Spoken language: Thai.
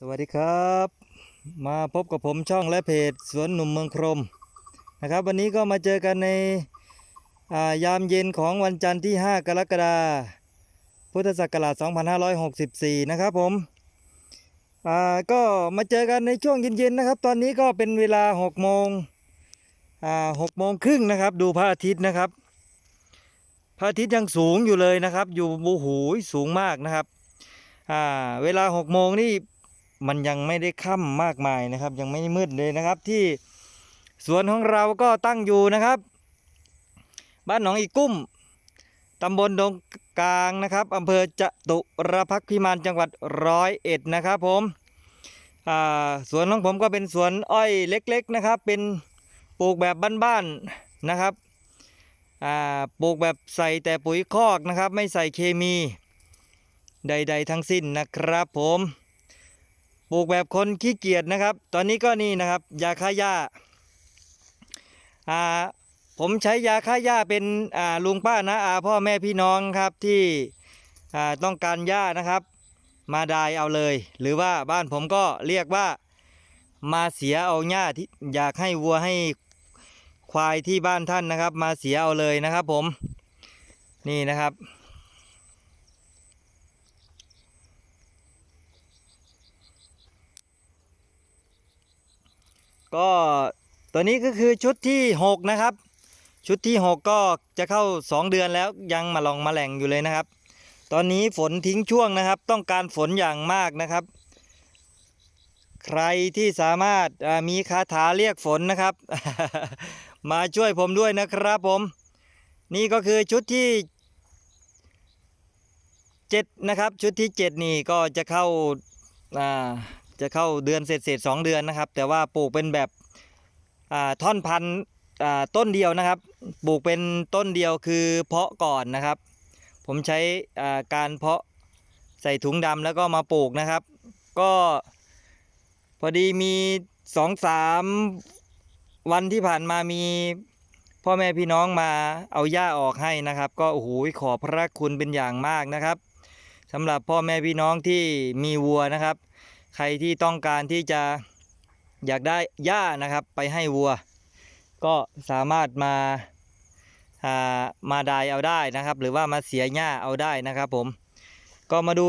สวัสดีครับ มาพบกับผมช่องและเพจสวนหนุ่มเมืองพรมนะครับ วันนี้ก็มาเจอกันในายามเย็นของวันจันทร์ที่ 5 กรกฎาคมพุทธศักราช 2564 นะครับผมก็มาเจอกันในช่วงเย็นๆนะครับ ตอนนี้ก็เป็นเวลา6โมง6โมงครึ่งนะครับ ดูพระอาทิตย์นะครับ พระอาทิตย์ยังสูงอยู่เลยนะครับ อยู่โอ้โหสูงมากนะครับเวลาหกโมงนี่ มันยังไม่ได้ค่ำมากมายนะครับ ยังไม่มืดเลยนะครับ ที่สวนของเราก็ตั้งอยู่นะครับ บ้านหนองอีกุ้มตำบลดงกลางนะครับอำเภอจตุรพักพิมานจังหวัดร้อยเอ็ดนะครับผมสวนของผมก็เป็นสวนอ้อยเล็กๆนะครับ เป็นปลูกแบบบ้านๆนะครับปลูกแบบใส่แต่ปุ๋ยคอกนะครับ ไม่ใส่เคมีใด ๆ ทั้งสิ้นนะครับผม ปลูกแบบคนขี้เกียจนะครับ ตอนนี้ก็นี่นะครับ ยาฆ่าหญ้าอ่าผมใช้ยาฆ่าหญ้าเป็นอ่าลุงป้านะอาพ่อแม่พี่น้องครับที่อ่าต้องการหญ้านะครับ มาดายเอาเลย หรือว่าบ้านผมก็เรียกว่ามาเสียเอาหญ้าที่อยากให้วัวให้ควายที่บ้านท่านนะครับ มาเสียเอาเลยนะครับ ผมนี่นะครับ ก็ตัวนี้ก็คือชุดที่ 6 นะครับ ชุดที่ 6 ก็จะเข้า 2 เดือนแล้วยังมาลองมาแหล่งอยู่เลยนะครับ ตอนนี้ฝนทิ้งช่วงนะครับ ต้องการฝนอย่างมากนะครับ ใครที่สามารถมีคาถาเรียกฝนนะครับ มาช่วยผมด้วยนะครับผม นี่ก็คือชุดที่7นะครับ ชุดที่ 7 นี่ก็จะเข้าอ่า จะเข้าเดือนเศษเศษสองเดือนนะครับ แต่ว่าปลูกเป็นแบบท่อนพันธุ์ต้นเดียวนะครับ ปลูกเป็นต้นเดียวคือเพาะก่อนนะครับ ผมใช้การเพาะใส่ถุงดำแล้วก็มาปลูกนะครับ ก็พอดีมีสองสามวันที่ผ่านมามีพ่อแม่พี่น้องมาเอาหญ้าออกให้นะครับ ก็โอ้โหขอพระคุณเป็นอย่างมากนะครับสำหรับพ่อแม่พี่น้องที่มีวัวนะครับ ใครที่ต้องการที่จะอยากได้หญ้านะครับ ไปให้วัว ก็สามารถมาามาดายเอาได้นะครับ หรือว่ามาเสียหญ้าเอาได้นะครับผมก็มาดู